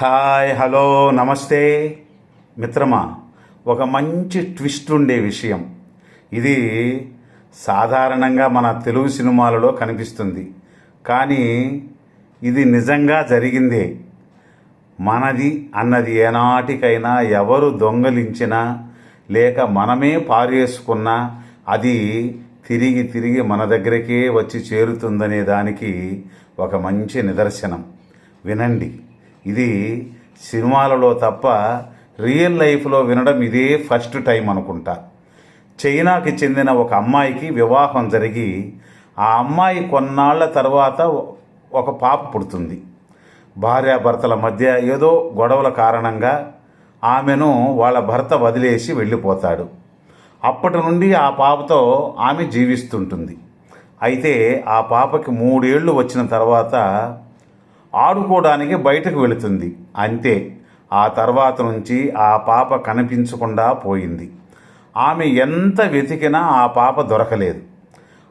Hi hello నమస్తే. మిత్రమా ఒక మంచి ట్విస్ట్ ఉండే విషయం. ఇది సాధారణంగా మన తెలుగు సినిమాలలో కనిపిస్తుంది. కానీ ఇది నిజంగా జరిగిందే. మనది అన్నది ఏనాటికైనా ఎవరు దొంగలించినా లేక మనమే పారేసుకున్నా అది తిరిగి తిరిగి మన దగ్గరకే వచ్చి చేరుతుందనే దానికి ఒక మంచి నిదర్శనం. వినండి. ఇది సినిమాలలో తప్ప రియల్ లైఫ్లో వినడం ఇదే ఫస్ట్ టైం అనుకుంటా. చైనాకి చెందిన ఒక అమ్మాయికి వివాహం జరిగి ఆ అమ్మాయి కొన్నాళ్ళ తర్వాత ఒక పాప పుడుతుంది. భార్యాభర్తల మధ్య ఏదో గొడవల కారణంగా ఆమెను వాళ్ళ భర్త వదిలేసి వెళ్ళిపోతాడు. అప్పటి నుండి ఆ పాపతో ఆమె జీవిస్తుంటుంది. అయితే ఆ పాపకి మూడేళ్ళు వచ్చిన తర్వాత ఆడుకోవడానికి బయటకు వెళుతుంది. అంతే. ఆ తర్వాత నుంచి ఆ పాప కనిపించకుండా పోయింది. ఆమె ఎంత వెతికినా ఆ పాప దొరకలేదు.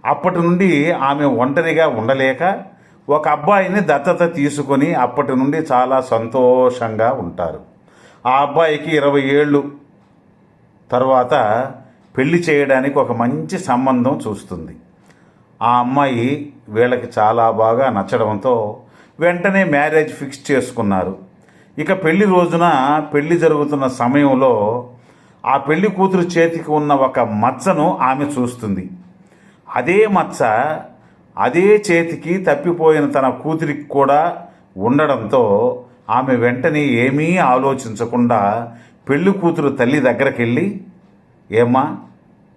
అప్పటి నుండి ఆమె ఒంటరిగా ఉండలేక ఒక అబ్బాయిని దత్తత తీసుకొని అప్పటి నుండి చాలా సంతోషంగా ఉంటారు. ఆ అబ్బాయికి ఇరవై ఏళ్ళు. తర్వాత పెళ్ళి చేయడానికి ఒక మంచి సంబంధం చూస్తుంది. ఆ అమ్మాయి వీళ్ళకి చాలా బాగా నచ్చడంతో వెంటనే మ్యారేజ్ ఫిక్స్ చేసుకున్నారు. ఇక పెళ్ళి రోజున పెళ్ళి జరుగుతున్న సమయంలో ఆ పెళ్ళి కూతురు చేతికి ఉన్న ఒక మచ్చను ఆమె చూస్తుంది. అదే మచ్చ అదే చేతికి తప్పిపోయిన తన కూతురికి కూడా ఉండడంతో ఆమె వెంటనే ఏమీ ఆలోచించకుండా పెళ్ళి కూతురు తల్లి దగ్గరికి వెళ్ళి ఏమ్మా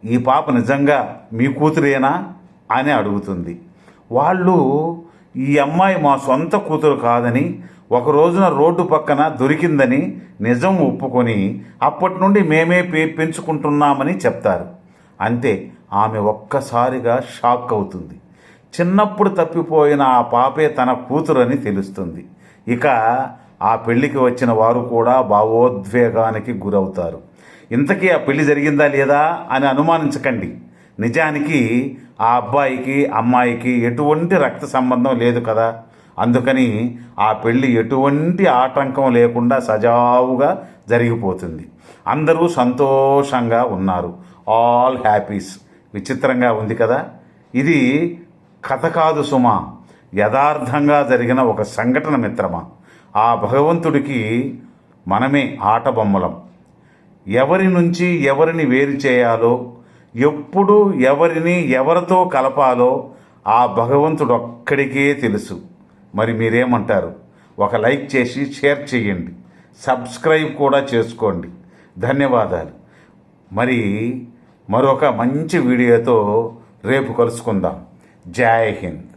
ఈ పాప నిజంగా మీ కూతురేనా? అని అడుగుతుంది. వాళ్ళు ఈ అమ్మాయి మా సొంత కూతురు కాదని ఒక రోజున రోడ్డు పక్కన దొరికిందని నిజం ఒప్పుకొని అప్పటి నుండి మేమే పే- పెంచుకుంటున్నామని చెప్తారు. అంతే ఆమె ఒక్కసారిగా షాక్ అవుతుంది. చిన్నప్పుడు తప్పిపోయిన ఆ పాపే తన కూతురని తెలుస్తుంది. ఇక ఆ పెళ్ళికి వచ్చిన వారు కూడా భావోద్వేగానికి గురవుతారు. ఇంతకీ ఆ పెళ్ళి జరిగిందా లేదా అని అనుమానించకండి. నిజానికి ఆ అబ్బాయికి అమ్మాయికి ఎటువంటి రక్త సంబంధం లేదు కదా. అందుకని ఆ పెళ్ళి ఎటువంటి ఆటంకం లేకుండా సజావుగా జరిగిపోతుంది. అందరూ సంతోషంగా ఉన్నారు. All happies. విచిత్రంగా ఉంది కదా. ఇది కథ కాదు సుమా. యథార్థంగా జరిగిన ఒక సంఘటన మిత్రమా. ఆ భగవంతుడికి మనమే ఆట బొమ్మలం. ఎవరి నుంచి ఎవరిని వేరు చేయాలో ఎప్పుడు ఎవరిని ఎవరితో కలపాలో ఆ భగవంతుడు ఒక్కడికే తెలుసు. మరి మీరేమంటారు? ఒక లైక్ చేసి షేర్ చేయండి సబ్స్క్రైబ్ కూడా చేసుకోండి. ధన్యవాదాలు. మరి మరొక మంచి వీడియోతో రేపు కలుసుకుందాం. జై హింద్.